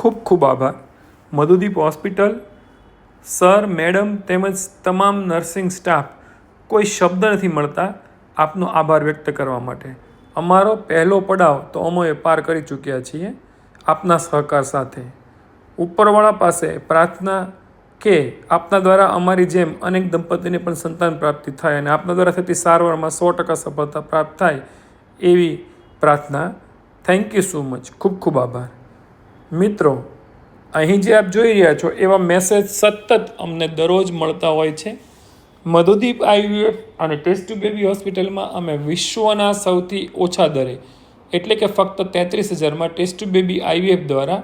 ખૂબ ખૂબ આભાર. મધુદીપ હોસ્પિટલ, સર, મેડમ તેમજ તમામ નર્સિંગ સ્ટાફ, કોઈ શબ્દ નથી મળતા આપનો આભાર વ્યક્ત કરવા માટે. અમારો પહેલો પડાવ તો અમોએ પાર કરી ચૂક્યા છીએ આપના સહકાર સાથે. ઉપરવાળા પાસે પ્રાર્થના કે આપના દ્વારા અમારી જેમ અનેક દંપતીને પણ સંતાન પ્રાપ્તિ થાય અને આપના દ્વારા થતી સારવારમાં સો ટકા સફળતા પ્રાપ્ત થાય એવી પ્રાર્થના. થેન્ક યુ સો મચ ખૂબ ખૂબ આભાર. મિત્રો, અહીં જે આપ જોઈ રહ્યા છો, એવા મેસેજ સતત અમને દરરોજ મળતા હોય છે. મધુદીપ આઈવીએફ અને ટેસ્ટ ટુ બેબી હોસ્પિટલમાં અમે વિશ્વના સૌથી ઓછા દરે, એટલે કે ફક્ત તેત્રીસ હજારમાં ટેસ્ટ ટુ બેબી આઈવીએફ દ્વારા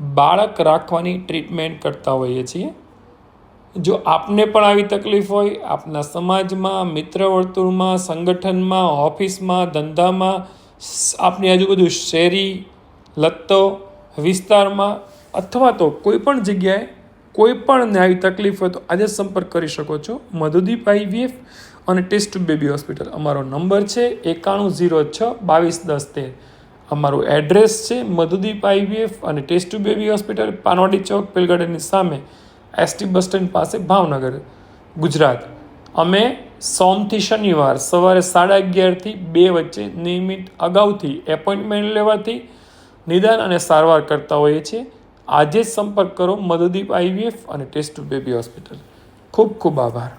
બાળક રાખવાની ટ્રીટમેન્ટ કરતા હોઈએ છીએ. જો આપને પણ આવી તકલીફ હોય, આપના સમાજમાં, મિત્ર વર્તુળમાં, સંગઠનમાં, ઓફિસમાં, ધંધામાં, આપની આજુબાજુ શેરી, લત્તો વિસ્તારમાં અથવા તો કોઈ પણ જગ્યાએ કોઈ પણ આવી તકલીફ હોય તો આજે સંપર્ક કરી શકો છો. મધુદીપ આઈવીએફ અને ટેસ્ટ બેબી હોસ્પિટલ. અમારો નંબર છે એકાણું ઝીરો છ બાવીસ દસ તેર. અમારું એડ્રેસ છે મધુદીપ આઈવીએફ અને test baby hospital, Panwadi Chowk પેલગાર્ડનની સામે, એસટી બસ સ્ટેન્ડ પાસે, ભાવનગર, ગુજરાત. અમે સોમથી શનિવાર સવારે સાડા અગિયારથી બે વચ્ચે નિયમિત અગાઉથી એપોઇન્ટમેન્ટ લેવાથી નિદાન અને સારવાર કરતા હોઈએ છીએ. આજે જ સંપર્ક કરો મધુદીપ આઈવીએફ અને ટેસ્ટ ટુ બેબી હોસ્પિટલ. ખૂબ ખૂબ આભાર.